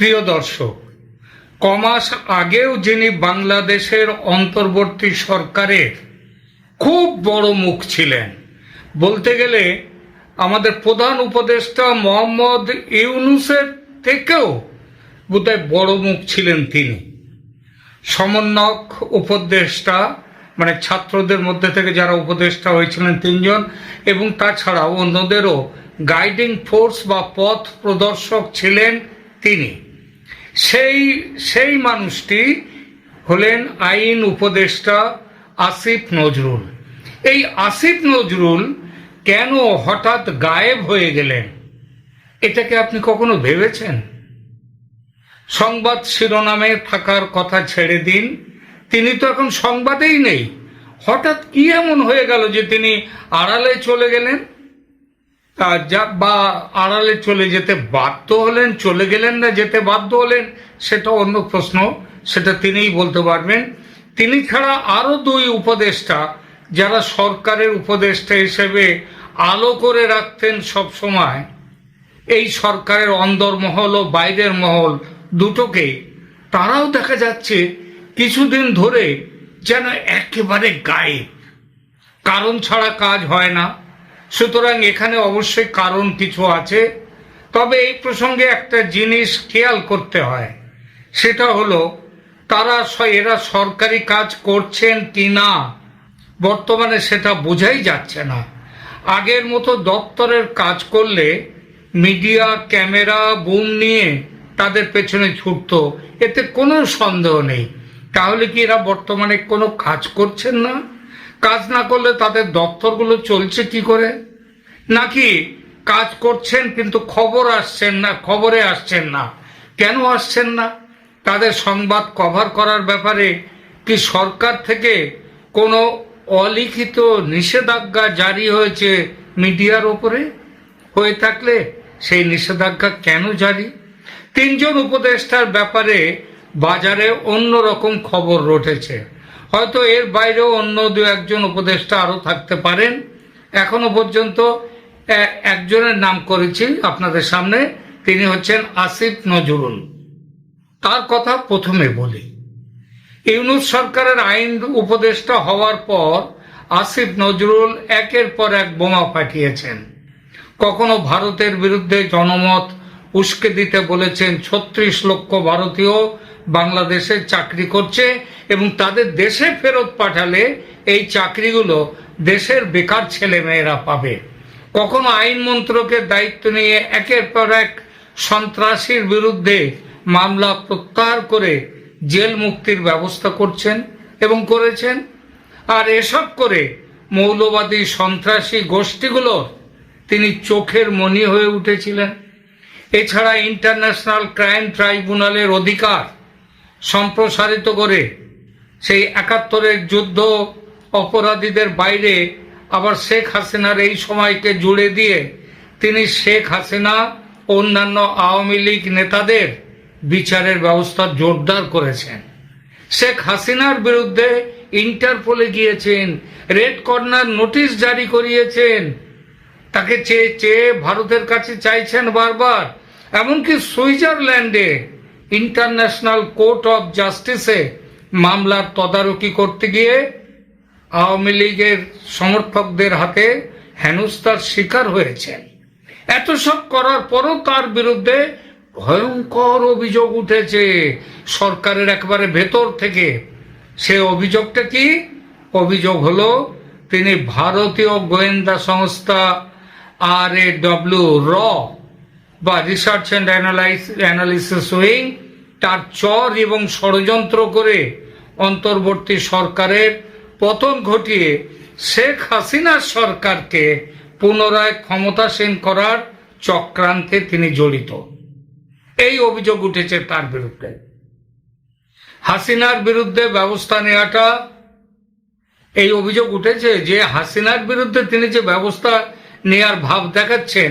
প্রিয় দর্শক, কমাস আগেও যিনি বাংলাদেশের অন্তর্বর্তী সরকারের খুব বড় মুখ ছিলেন, বলতে গেলে আমাদের প্রধান উপদেষ্টা মোহাম্মদ ইউনুসের থেকেও বোধহয় বড় মুখ ছিলেন তিনি। সমন্বয়ক উপদেষ্টা মানে ছাত্রদের মধ্যে থেকে যারা উপদেষ্টা হয়েছিলেন তিনজন, এবং তাছাড়াও অন্যদেরও গাইডিং ফোর্স বা পথ প্রদর্শক ছিলেন তিনি। সেই সেই মানুষটি হলেন আইন উপদেষ্টা আসিফ নজরুল। এই আসিফ নজরুল কেন হঠাৎ গায়েব হয়ে গেলেন? এটাকে আপনি কখনো ভেবেছেন? সংবাদ শিরোনামে থাকার কথা ছেড়ে দিন, তিনি তো এখন সংবাদেই নেই। হঠাৎ কি এমন হয়ে গেল যে তিনি আড়ালে চলে গেলেন? যা বা আড়ালে চলে যেতে বাধ্য হলেন, চলে গেলেন না যেতে বাধ্য হলেন, সেটা অন্য প্রশ্ন, সেটা তিনিই বলতে পারবেন। তিনি ছাড়া আরও দুই উপদেষ্টা, যারা সরকারের উপদেষ্টা হিসেবে আলো করে রাখতেন সব সময়, এই সরকারের অন্দরমহল ও বাইরের মহল দুটোকে, তারাও দেখা যাচ্ছে কিছুদিন ধরে যেন একেবারে গায়েব। কারণ ছাড়া কাজ হয় না। সুতরাং এখানে অবশ্যই কারণ কিছু আছে। তবে এই প্রসঙ্গে একটা জিনিস খেয়াল করতে হয়। সেটা হলো, তারা এরা সরকারি কাজ করছেন কি না? বর্তমানে সেটা বোঝাই যাচ্ছে না। আগের মতো দপ্তরের কাজ করলে মিডিয়া, ক্যামেরা, বুম নিয়ে তাদের পেছনে ছুটতো। এতে কোনো সন্দেহ নেই। তাহলে কি এরা বর্তমানে কোনো কাজ করছেন না? কাজ না করলে তাদের দপ্তরগুলো চলছে কি করে? নাকি কাজ করছেন কিন্তু খবর আসছেন না, খবরে আসছেন না। কেন আসছেন না? তাদের সংবাদ কভার করার ব্যাপারে কি সরকার থেকে কোনো অলিখিত নিষেধাজ্ঞা জারি হয়েছে মিডিয়ার ওপরে? হয়ে থাকলে সেই নিষেধাজ্ঞা কেন জারি? তিনজন উপদেষ্টার ব্যাপারে বাজারে অন্য রকম খবর রটেছে। হয়তো এর বাইরেও অন্য দু একজন উপদেষ্টা আরও থাকতে পারেন। এখনও পর্যন্ত একজনের নাম করেছি আপনাদের সামনে। তিনি হচ্ছেন আসিফ নজরুল। তার কথা প্রথমে বলি। ইউনুস সরকারের আইন উপদেষ্টা হওয়ার পর আসিফ নজরুল একের পর এক বোমা পাঠিয়েছেন। কখনো ভারতের বিরুদ্ধে জনমত উস্কে দিতে বলেছেন ছত্রিশ লক্ষ ভারতীয় বাংলাদেশে চাকরি করছে এবং তাদের দেশে ফেরত পাঠালে এই চাকরিগুলো দেশের বেকার ছেলে মেয়েরা পাবে। কখনো আইন মন্ত্রকের দায়িত্ব নিয়ে একের পর এক সন্ত্রাসীর বিরুদ্ধে মামলা প্রত্যাহার করে জেল মুক্তির ব্যবস্থা করছেন এবং করেছেন। আর এসব করে মৌলবাদী সন্ত্রাসী গোষ্ঠীগুলোর তিনি চোখের মনি হয়ে উঠেছিলেন। এছাড়া ইন্টারন্যাশনাল ক্রাইম ট্রাইব্যুনালের অধিকার সম্প্রসারিত করে সেই একাত্তরের যুদ্ধ অপরাধীদের বাইরে আবার শেখ হাসিনার এই সময়কে জুড়ে দিয়ে তিনি শেখ হাসিনা, অন্যান্য আওয়ামী লীগ নেতাদের বিচারের ব্যবস্থা জোরদার করেছেন। শেখ হাসিনার বিরুদ্ধে ইন্টারপোলে গিয়েছেন, রেড কর্নার নোটিশ জারি করিয়েছেন। তাকে চেয়ে চেয়ে ভারতের কাছে চাইছেন বারবার, এমনকি সুইজারল্যান্ডে ইন্টারন্যাশনাল কোর্ট অফ জাস্টিসে মামলার তদারকি করতে গিয়ে আওয়ামী লীগের সমর্থকদের হাতে হেনস্থার শিকার হয়েছেন। এত সব করার পরও তার বিরুদ্ধে ভয়ঙ্কর অভিযোগ উঠেছে। সরকারের একবারে ভেতর থেকে। সে অভিযোগটা কি? অভিযোগ হলো, তিনি ভারতীয় গোয়েন্দা সংস্থা আর এ ডব্লিউ র বা research and analyse analysis wing তার চর এবং ষড়যন্ত্র করে অন্তর্বর্তী সরকারের পতন ঘটিয়ে শেখ হাসিনার সরকারকে পুনরায় ক্ষমতাসীন করার চক্রান্তে তিনি জড়িত। এই অভিযোগ উঠেছে তার বিরুদ্ধে। হাসিনার বিরুদ্ধে ব্যবস্থা নেওয়াটা, এই অভিযোগ উঠেছে যে হাসিনার বিরুদ্ধে তিনি যে ব্যবস্থা নেয়ার ভাব দেখাচ্ছেন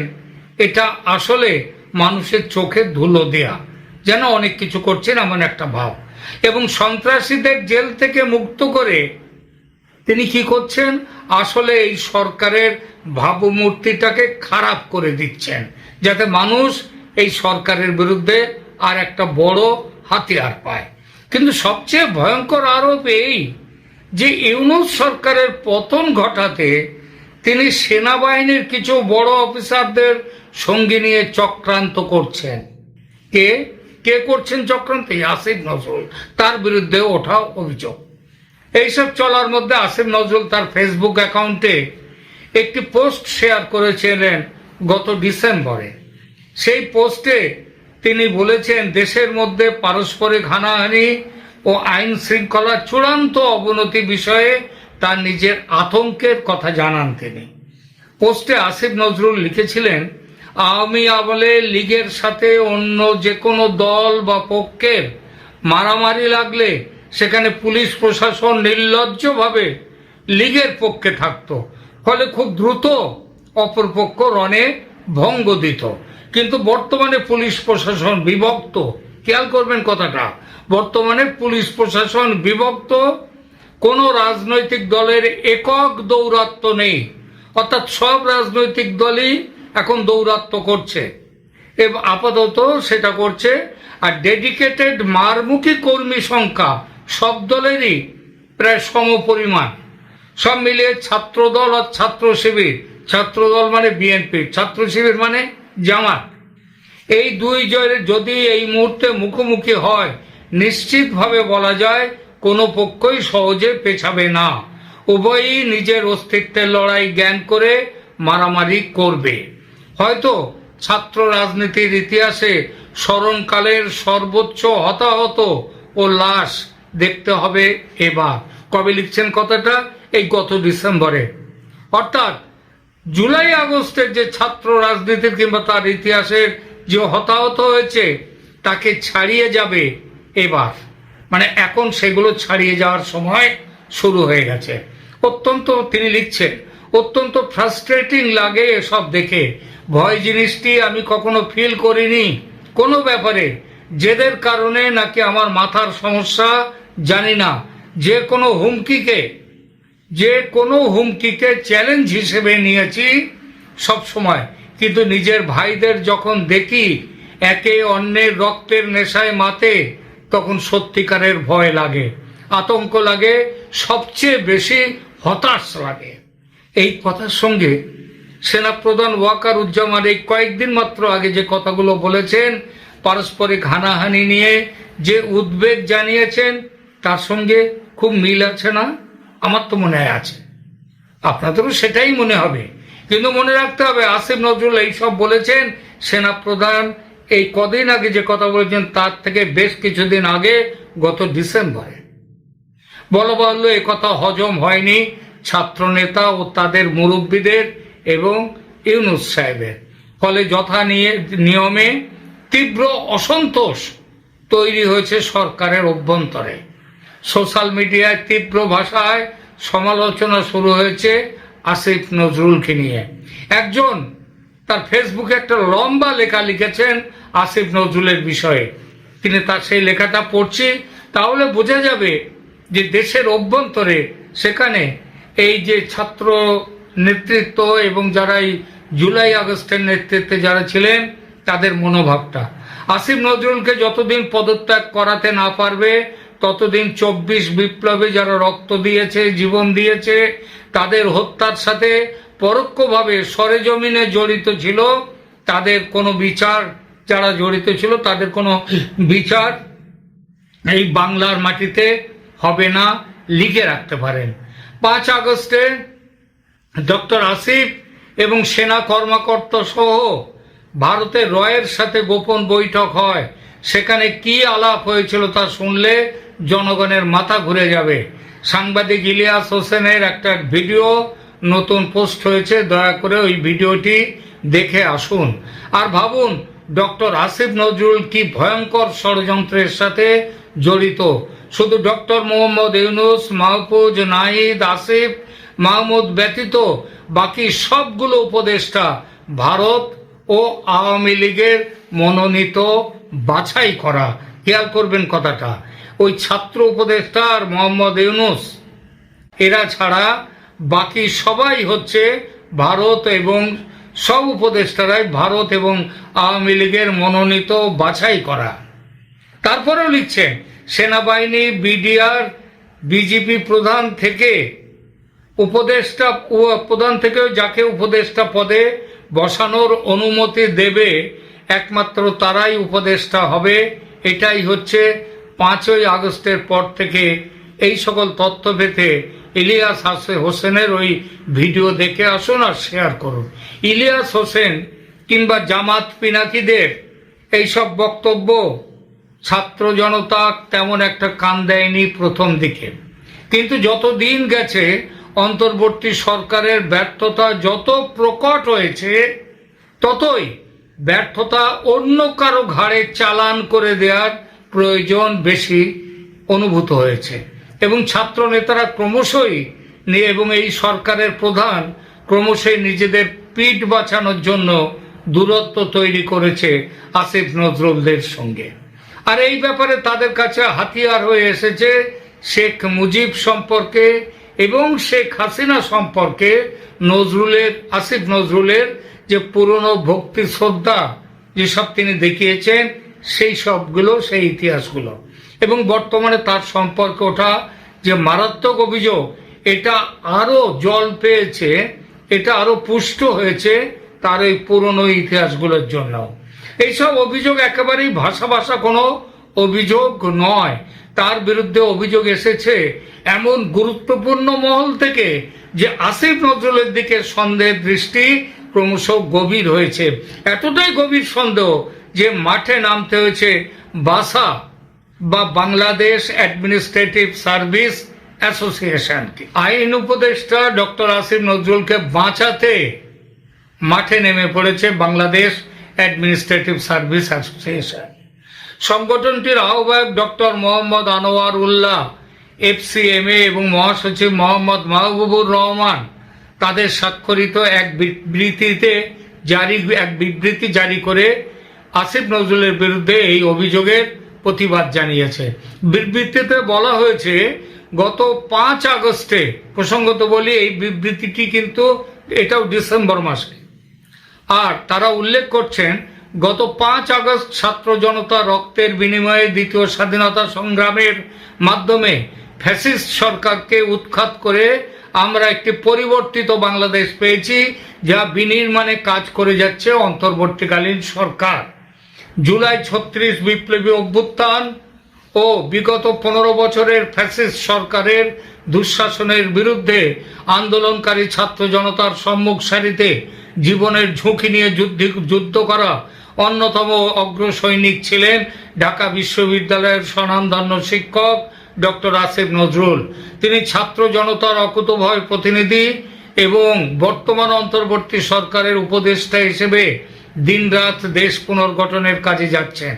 এটা আসলে মানুষের চোখে ধুলো দেয়া। যেন অনেক কিছু করছেন এমন একটা ভাব। এবং সন্ত্রাসীদের জেল থেকে মুক্ত করে তিনি কি করছেন? আসলে এই সরকারের ভাবমূর্তিটাকে খারাপ করে দিচ্ছেন। যাতে মানুষ এই সরকারের বিরুদ্ধে আর একটা বড় হাতিয়ার পায়। কিন্তু সবচেয়ে ভয়ঙ্কর আরোপ এই যে ইউনুস সরকারের পতন ঘটাতে তিনি সেনাবাহিনীর কিছু বড় অফিসারদের সঙ্গে নিয়ে চক্রান্ত করছেন। কে? কে করছেন চক্রান্ত? আসিফ নজরুল। তার বিরুদ্ধে ওঠা অভিযোগ। এইসব চলার মধ্যে আসিফ নজরুল তার ফেসবুক অ্যাকাউন্টে একটি পোস্ট শেয়ার করেছিলেন গত ডিসেম্বরে। সেই পোস্টে তিনি বলেছেন, দেশের মধ্যে পারস্পরিক হানাহানি ও আইন শৃঙ্খলার চূড়ান্ত অবনতি বিষয়ে তার নিজের আতঙ্কের কথা জানান তিনি। পোস্টে আসিফ নজরুল লিখেছিলেন, আওয়ামী আমলে লীগের সাথে অন্য যে কোনো দল বা পক্ষের মারামারি লাগলে সেখানে পুলিশ প্রশাসন নির্লজ্জভাবে লীগের পক্ষে থাকতো। ফলে খুব দ্রুত অপরপক্ষ রণে ভঙ্গ দিত। কিন্তু বর্তমানে পুলিশ প্রশাসন বিভক্ত। খেয়াল করবেন কথাটা, বর্তমানে পুলিশ প্রশাসন বিভক্ত কোনো রাজনৈতিক দলের একক দৌরাত্ম নেই। অর্থাৎ সব রাজনৈতিক দলই এখন দৌরাত্ম করছে। এবং আপাতত সেটা করছে। আর ডেডিকেটেড মারমুখী কর্মী সংখ্যা সব দলেরই প্রায় সমপরিমাণ। সব মিলিয়ে ছাত্রদল আর ছাত্র শিবির, ছাত্রদল মানে বিএনপি ছাত্র শিবির মানে জামাত। এই দুই জয়ের যদি এই মুহূর্তে মুখোমুখি হয়, নিশ্চিতভাবে বলা যায় কোনো পক্ষই সহজে পেছাবে না। উভয়ই নিজের অস্তিত্বের লড়াই জ্ঞান করে মারামারি করবে। হয়তো ছাত্র রাজনীতির ইতিহাসে স্মরণকালের সর্বোচ্চ হতাহত ও লাশ দেখতে হবে এবার। কবে লিখছেন কথাটা? এই গত ডিসেম্বরে। অর্থাৎ জুলাই আগস্টের যে ছাত্র রাজনীতির কিংবা তার ইতিহাসের যে হতাহত হয়েছে, তাকে ছাড়িয়ে যাবে এবার। মানে এখন সেগুলো ছাড়িয়ে যাওয়ার সময় শুরু হয়ে গেছে। অত্যন্ত তিনি লিখছেন, অত্যন্ত ফ্রাস্ট্রেটিং লাগে এসব দেখে। ভয় জিনিসটি আমি কখনো ফিল করিনি। কোনো ব্যাপারে যেদের কারণে নাকি আমার মাথার সমস্যা জানি না। যে কোনো হুমকিকে, যে কোনো হুমকিকে চ্যালেঞ্জ হিসেবে নিয়েছি সব সময়। কিন্তু নিজের ভাইদের যখন দেখি, একে অন্যের রক্তের নেশায় মাতে তখন সত্যিকারের ভয় লাগে, আতঙ্ক লাগে, সবচেয়ে বেশি হতাশ লাগে। এই কথার সঙ্গে সেনাপ্রধান ওয়াকার উজ্জামান এই কয়েকদিন মাত্র আগে যে কথাগুলো বলেছেন, পারস্পরিক হানাহানি নিয়ে যে উদ্বেগ জানিয়েছেন, তার সঙ্গে খুব মিল আছে না? আমার তো মনে হয় আছে। আপনাদেরও সেটাই মনে হবে। কিন্তু মনে রাখতে হবে, আসিফ নজরুল এইসব বলেছেন, সেনাপ্রধান এই কদিন আগে যে কথা বলেছেন, তার থেকে বেশ কিছুদিন আগে গত ডিসেম্বরে। বলা বাহুল্য এ কথা হজম হয়নি ছাত্রনেতা ও তাদের মুরব্বীদের এবং ইউনুস সাহেবের। ফলে যথা নিয়ে নিয়মে তীব্র অসন্তোষ তৈরি হয়েছে সরকারের অভ্যন্তরে। সোশ্যাল মিডিয়ায় তীব্র ভাষায় সমালোচনা শুরু হয়েছে আসিফ নজরুলকে নিয়ে। একজন তার ফেসবুকে একটা লম্বা লেখা লিখেছেন আসিফ নজরুলের বিষয়ে। তিনি তার সেই লেখাটা পড়ছি, তাহলে বোঝা যাবে যে দেশের অভ্যন্তরে সেখানে এই যে ছাত্র নেতৃত্ব এবং যারা এই জুলাই আগস্টের নেতৃত্বে যারা ছিলেন, তাদের মনোভাবটা। আসিফ নজরুলকে যতদিন পদত্যাগ করাতে না পারবে, ততদিন চব্বিশ বিপ্লবে যারা রক্ত দিয়েছে, জীবন দিয়েছে, তাদের হত্যার সাথে পরোক্ষভাবে সরেজমিনে জড়িত ছিল, তাদের কোনো বিচার যারা জড়িত ছিল, তাদের কোনো বিচার এই বাংলার মাটিতে হবে না, লিখে রাখতে পারেন। পাঁচ আগস্টে ডক্টর আসিফ এবং সেনা কর্মকর্তা সহ ভারতের রয়ের সাথে গোপন বৈঠক হয়। সেখানে কি আলাপ হয়েছিল তা শুনলে জনগণের মাথা ঘুরে যাবে। সাংবাদিক ইলিয়াস হোসেনের একটা ভিডিও নতুন পোস্ট হয়েছে, দয়া করে ওই ভিডিওটি দেখে আসুন। আর ভাবুন, ডক্টর আসিফ নজরুল কি ভয়ঙ্কর ষড়যন্ত্রের সাথে জড়িত। শুধু ডক্টর মোহাম্মদ ইউনুস, মাহফুজ নাহিদ, আসিফ, মাহমুদ ব্যতীত বাকি সবগুলো উপদেষ্টা ভারত ও আওয়ামী লীগের মনোনীত বাছাই করা। খেয়াল করবেন কথাটা। ওই ছাত্র উপদেষ্টা আর মোহাম্মদ ইউনুস, এরা ছাড়া বাকি সবাই হচ্ছে ভারত এবং সব উপদেষ্টারাই ভারত এবং আওয়ামী লীগের মনোনীত বাছাই করা। তারপরেও লিখছেন সেনাবাহিনী, বিডিআর, বিজেপি প্রধান থেকে, উপদেষ্টা প্রধান থেকেও যাকে উপদেষ্টা পদে বসানোর অনুমতি দেবে, একমাত্র তারাই উপদেষ্টা হবে। এটাই হচ্ছে পাঁচই আগস্টের পর থেকে এই সকল তথ্য পেতে ইলিয়াস হাসে হোসেনের ওই ভিডিও দেখে আসুন আর শেয়ার করুন। ইলিয়াস হোসেন কিংবা জামাত পিনাকিদের এইসব বক্তব্য, ছাত্র জনতা তেমন একটা কান দেয়নি প্রথম দিকে। কিন্তু যত দিন গেছে, অন্তর্বর্তী সরকারের ব্যর্থতা যত প্রকট হয়েছে, ততই ব্যর্থতা অন্য কারও ঘাড়ে চালান করে দেওয়ার প্রয়োজন বেশি অনুভূত হয়েছে। এবং ছাত্র নেতারা ক্রমশই এবং এই সরকারের প্রধান ক্রমশই নিজেদের পিঠ বাঁচানোর জন্য দূরত্ব তৈরি করেছে আসিফ নজরুলদের সঙ্গে। আর এই ব্যাপারে তাদের কাছে হাতিয়ার হয়ে এসেছে শেখ মুজিব সম্পর্কে এবং শেখ হাসিনা সম্পর্কে নজরুলের, আসিফ নজরুলের যে পুরনো ভক্তি শ্রদ্ধা যেসব তিনি দেখিয়েছেন, সেই সবগুলো, সেই ইতিহাসগুলো। এবং বর্তমানে তার সম্পর্কে ওঠা যে মারাত্মক অভিযোগ, এটা আরও জল পেয়েছে, এটা আরও পুষ্ট হয়েছে তার এই পুরনো ইতিহাসগুলোর জন্য। এইসব অভিযোগ একেবারেই ভাষা ভাষা কোনো অভিযোগ নয়। তার বিরুদ্ধে অভিযোগ এসেছে এমন গুরুত্বপূর্ণ মহল থেকে যে আসিফ নজরুলের দিকে সন্দেহের দৃষ্টি ক্রমশ গভীর হয়েছে। এতটাই গভীর সন্দেহ যে মাঠে নামতে হয়েছে বাসা বা বাংলাদেশ অ্যাডমিনিস্ট্রেটিভ সার্ভিস অ্যাসোসিয়েশন আইন উপদেষ্টা ডক্টর আসিফ নজরুলকে বাঁচাতে মাঠে নেমে পড়েছে বাংলাদেশ অ্যাডমিনিস্ট্রেটিভ সার্ভিস অ্যাসোসিয়েশন সংগঠনটির আহ্বায়ক ডক্টর মোহাম্মদ আনোয়ার উল্লাহ এফসিএমএ এবং মহাসচিব মোহাম্মদ মাহবুবুর রহমান তাদের স্বাক্ষরিত এক বিবৃতিতে জারি, এক বিবৃতি জারি করে আসিফ নজরুলের বিরুদ্ধে এই অভিযোগের প্রতিবাদ জানিয়েছে। বিবৃতিতে বলা হয়েছে, গত পাঁচ আগস্টে, প্রসঙ্গত বলি এই বিবৃতিটি কিন্তু এটাও ডিসেম্বর মাসে। আর তারা উল্লেখ করছেন, গত পাঁচ আগস্ট ছাত্র জনতা রক্তের বিনিময়ে দ্বিতীয় স্বাধীনতা সংগ্রামের মাধ্যমে ফ্যাসিস্ট সরকারকে উৎখাত করে আমরা একটি পরিবর্তিত বাংলাদেশ পেয়েছি, যা বিনির্মাণে কাজ করে যাচ্ছে অন্তর্বর্তীকালীন সরকার। জুলাই ছত্রিশ বিপ্লবী অভ্যুত্থান ও বিগত পনেরো বছরের ফ্যাসিস্ট সরকারের দুঃশাসনের বিরুদ্ধে আন্দোলনকারী ছাত্র জনতার সম্মুখ সারিতে জীবনের ঝুঁকি নিয়ে যুদ্ধ যুদ্ধ করা অন্যতম অগ্র সৈনিক ছিলেন ঢাকা বিশ্ববিদ্যালয়ের স্বনামধন্য শিক্ষক ডক্টর আসিফ নজরুল। তিনি ছাত্র জনতার অকুতভয় প্রতিনিধি এবং বর্তমান অন্তর্বর্তী সরকারের উপদেষ্টা হিসেবে দিনরাত দেশ পুনর্গঠনের কাজে যাচ্ছেন।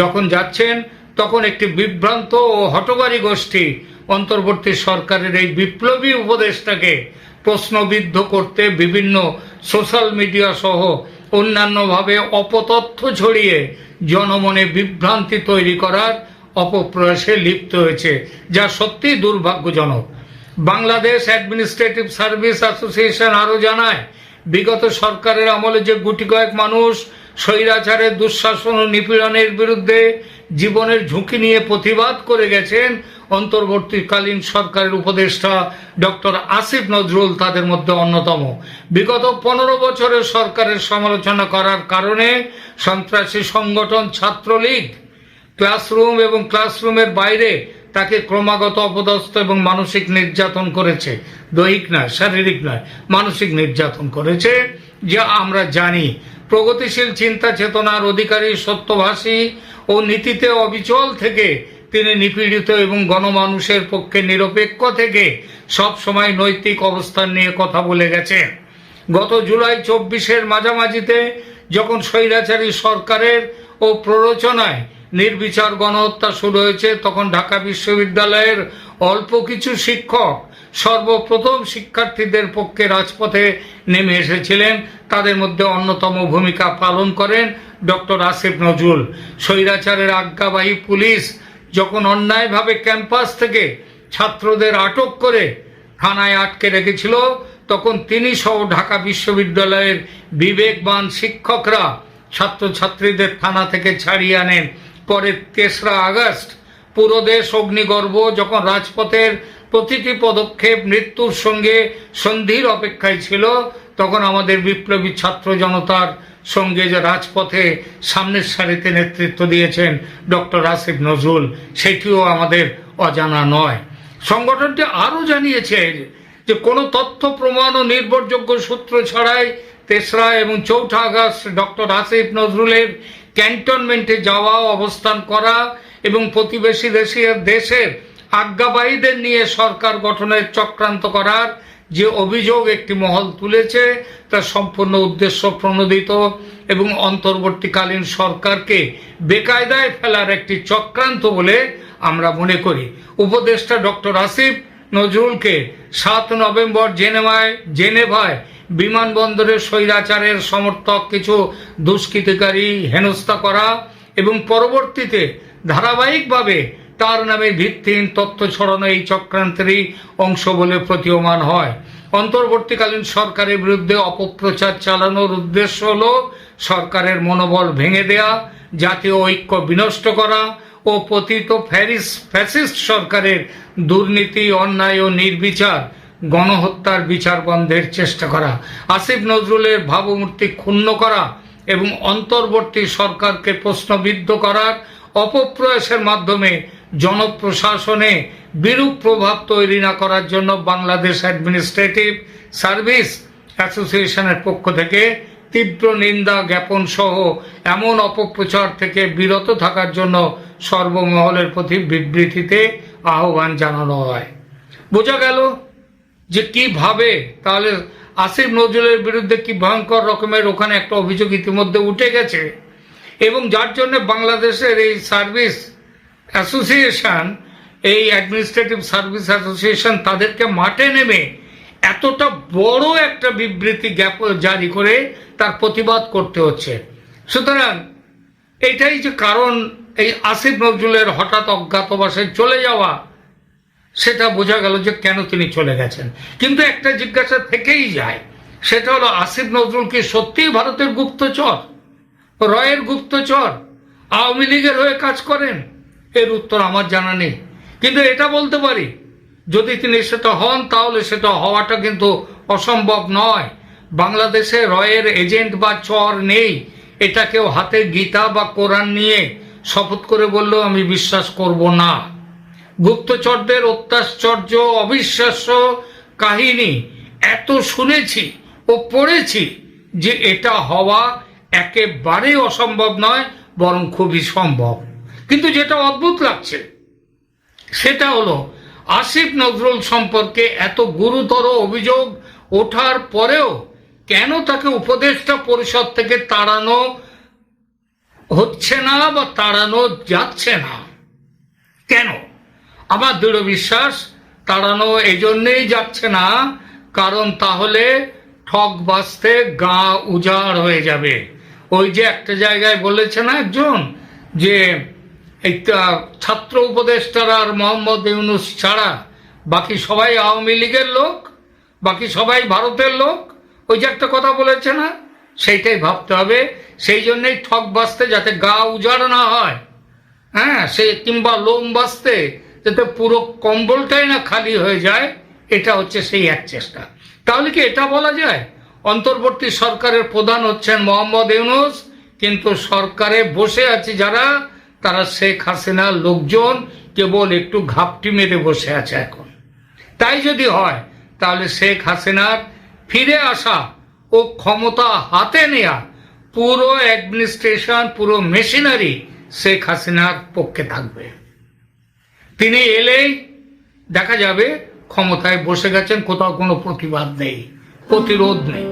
যখন যাচ্ছেন, তখন একটি বিভ্রান্ত ও হটকারী গোষ্ঠী অন্তর্বর্তী সরকারের এই বিপ্লবী উপদেষ্টাকে প্রশ্নবিদ্ধ করতে বিভিন্ন সোশ্যাল মিডিয়া সহ অন্যান্যভাবে অপতথ্য ছড়িয়ে জনমনে বিভ্রান্তি তৈরি করার অপপ্রয়াসে লিপ্ত হয়েছে, যা সত্যিই দুর্ভাগ্যজনক। বাংলাদেশ অ্যাডমিনিস্ট্রেটিভ সার্ভিস অ্যাসোসিয়েশন আরও জানায় বিগত সরকারের আমলে যে গুটি কয়েক মানুষ স্বৈরাচারের, দুঃশাসন ও নিপীড়নের বিরুদ্ধে জীবনের ঝুঁকি নিয়ে প্রতিবাদ করে গেছেন অন্তর্বর্তীকালীন সরকারের উপদেষ্টা ডক্টর আসিফ নজরুল, তাদের মধ্যে অন্যতম। বিগত পনেরো বছরের সরকারের সমালোচনা করার কারণে সন্ত্রাসী সংগঠন ছাত্রলীগ, ক্লাসরুম এবং ক্লাসরুমের বাইরে তাকে ক্রমাগত অপদস্থ এবং মানসিক নির্যাতন করেছে। দৈহিক নয়, শারীরিক নয়, মানসিক নির্যাতন করেছে। যা আমরা জানি, প্রগতিশীল চিন্তা চেতনার অধিকারী সত্যভাষী ও নীতিতে অবিচল থেকে তিনি নিপীড়িত এবং গণমানুষের পক্ষে নিরপেক্ষ থেকে সব সময় নৈতিক অবস্থান নিয়ে কথা বলে গেছেন গত জুলাই চব্বিশের মাঝামাঝিতে যখন স্বৈরাচারী সরকারের ও প্ররোচনায় নির্বিচার গণহত্যা শুরু হয়েছে, তখন ঢাকা বিশ্ববিদ্যালয়ের অল্প কিছু শিক্ষক সর্বপ্রথম শিক্ষার্থীদের পক্ষে রাজপথে নেমে এসেছিলেন। তাদের মধ্যে অন্যতম ভূমিকা পালন করেন ডক্টর আসিফ নজরুল। স্বৈরাচারের আজ্ঞাবাহী পুলিশ যখন অন্যায়ভাবে ক্যাম্পাস থেকে ছাত্রদের আটক করে থানায় আটকে রেখেছিল, তখন তিনি সহ ঢাকা বিশ্ববিদ্যালয়ের বিবেকবান শিক্ষকরা ছাত্রছাত্রীদের থানা থেকে ছাড়িয়ে আনেন। পরে তেসরা আগস্ট পুরো দেশ অগ্নিগর্ভ যখন রাজপথের প্রতিটি পদক্ষেপ মৃত্যুর সঙ্গে সন্ধির অপেক্ষায় ছিল, তখন আমাদের বিপ্লবী ছাত্র জনতার সঙ্গে যে রাজপথে সামনের সারিতে নেতৃত্ব দিয়েছেন ডক্টর আসিফ নজরুল, সেটিও আমাদের অজানা নয়। সংগঠনটি আরও জানিয়েছে যে কোনো তথ্য, প্রমাণ ও নির্ভরযোগ্য সূত্র ছাড়াই তেসরা এবং চৌঠা আগস্ট ডক্টর আসিফ নজরুলের ক্যান্টনমেন্টে যাওয়া অবস্থান করা এবং প্রতিবেশী দেশের দেশের আজ্ঞাবাহীদের নিয়ে সরকার গঠনের চক্রান্ত করার যে অভিযোগ একটি মহল তুলেছে তা সম্পূর্ণ উদ্দেশ্য প্রণোদিত এবং অন্তর্বর্তীকালীন সরকারকে বেকায়দায় ফেলার একটি চক্রান্ত বলে আমরা মনে করি। উপদেষ্টা ডক্টর আসিফ নজরুলকে সাত নভেম্বর জেনেভায় জেনেভায় বিমানবন্দরে স্বৈরাচারের সমর্থক কিছু দুষ্কৃতিকারী হেনস্থা করা এবং পরবর্তীতে ধারাবাহিকভাবে তার নামে ভিত্তিহীন তথ্য ছড়ানো এই চক্রান্তেরই অংশ বলে প্রতীয়মান হয়। অন্তর্বর্তীকালীন সরকারের বিরুদ্ধে অপপ্রচার চালানোর উদ্দেশ্য হল সরকারের মনোবল ভেঙে দেয়া, জাতীয় ঐক্য বিনষ্ট করা ও পতিত ফ্যারিস ফ্যাসিস্ট সরকারের দুর্নীতি, অন্যায় ও নির্বিচার গণহত্যার বিচার বন্ধের চেষ্টা করা। আসিফ নজরুলের ভাবমূর্তি ক্ষুণ্ণ করা এবং অন্তর্বর্তী সরকারকে প্রশ্নবিদ্ধ করার অপপ্রয়াসের মাধ্যমে জনপ্রশাসনে বিরূপ প্রভাব তৈরি না করার জন্য বাংলাদেশ অ্যাডমিনিস্ট্রেটিভ সার্ভিস অ্যাসোসিয়েশনের পক্ষ থেকে তীব্র নিন্দা জ্ঞাপন সহ এমন অপপ্রচার থেকে বিরত থাকার জন্য সর্বমহলের প্রতি বিবৃতিতে আহ্বান জানানো হয়। বোঝা গেল যে কীভাবে তাহলে আসিফ নজরুলের বিরুদ্ধে কি ভয়ঙ্কর রকমের ওখানে একটা অভিযোগ ইতিমধ্যে উঠে গেছে? এবং যার জন্য বাংলাদেশের এই সার্ভিস অ্যাসোসিয়েশন, এই অ্যাডমিনিস্ট্রেটিভ সার্ভিস অ্যাসোসিয়েশন তাদেরকে মাঠে নেমে এতটা বড় একটা বিবৃতি জ্ঞাপ জারি করে তার প্রতিবাদ করতে হচ্ছে। সুতরাং এটাই যে কারণ, এই আসিফ নজরুলের হঠাৎ অজ্ঞাতবাসে চলে যাওয়া সেটা বোঝা গেল যে কেন তিনি চলে গেছেন। কিন্তু একটা জিজ্ঞাসা থেকেই যায়, সেটা হলো, আসিফ নজরুল কি সত্যিই ভারতের গুপ্তচর? রয়ের গুপ্তচর? আওয়ামী লীগের হয়ে কাজ করেন? এর উত্তর আমার জানা নেই। কিন্তু এটা বলতে পারি, যদি তিনি সেটা হন, তাহলে সেটা হওয়াটা কিন্তু অসম্ভব নয়। বাংলাদেশে রয়ের এজেন্ট বা চর নেই। এটা কেউ হাতে গীতা বা কোরআন নিয়ে শপথ করে বললেও আমি বিশ্বাস করব না। গুপ্তচরদের অত্যাশ্চর্য, অবিশ্বাস্য কাহিনী এত শুনেছি ও পড়েছি যে এটা হওয়া একেবারেই অসম্ভব নয়, বরং খুবই সম্ভব। কিন্তু যেটা অদ্ভুত লাগছে, সেটা হলো, আসিফ নজরুল সম্পর্কে এত গুরুতর অভিযোগ ওঠার পরেও কেন তাকে উপদেষ্টা পরিষদ থেকে তাড়ানো হচ্ছে না বা তাড়ানো যাচ্ছে না? কেন? আমার দৃঢ় বিশ্বাস, তাড়ানো এই জন্যেই যাচ্ছে না, কারণ তাহলে ঠক বাঁচতে গা উজাড় হয়ে যাবে। ওই যে একটা জায়গায় বলেছে না একজন, যে এই ছাত্র উপদেষ্টারা আর মোহাম্মদ ইউনুস ছাড়া বাকি সবাই আওয়ামী লীগের লোক, বাকি সবাই ভারতের লোক, ওই যে একটা কথা বলেছে না, সেইটাই ভাবতে হবে, সেই জন্যই ঠক বাঁচতে যাতে গা উজাড় না হয়। হ্যাঁ সে কিংবা লোম বাঁচতে যাতে পুরো কম্বলটাই না খালি হয়ে যায়, এটা হচ্ছে সেই এক চেষ্টা। তাহলে কি এটা বলা যায়? অন্তর্বর্তী সরকারের প্রধান হচ্ছেন মোহাম্মদ ইউনুস, কিন্তু সরকারে বসে আছে যারা, তারা শেখ হাসিনার লোকজন কেবল একটু ঘাপটি মেরে বসে আছে এখন। তাই যদি হয়, তাহলে শেখ হাসিনার ফিরে আসা ও ক্ষমতা হাতে নেয়া পুরো অ্যাডমিনিস্ট্রেশন, পুরো মেশিনারি শেখ হাসিনার পক্ষে থাকবে। তিনি এলেই দেখা যাবে ক্ষমতায় বসে গেছেন কোথাও কোনো প্রতিবাদ নেই প্রতিরোধ নেই।